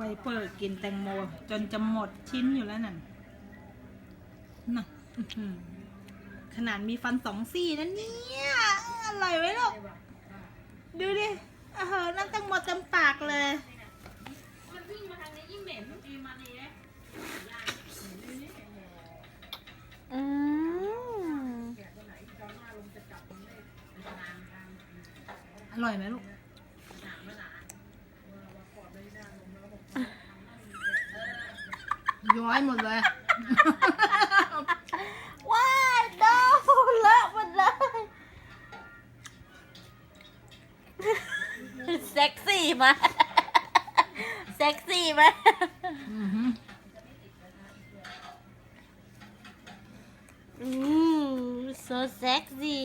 ไวเปอร์กินแตงโม จนจะหมดชิ้นอยู่แล้วนั่นน่ะขนาดมีฟันสองซี่นะเนี่ยอร่อยไหมลูกดูดิเออน้ำแตงโมเต็มปากเลยอืมอร่อยไหมลูก ย้อยหมดเลย ว้ายโดนเลอะหมดเลย เซ็กซี่ไหมากเซ็กซี่ไหมากอื้อหืออืม so sexy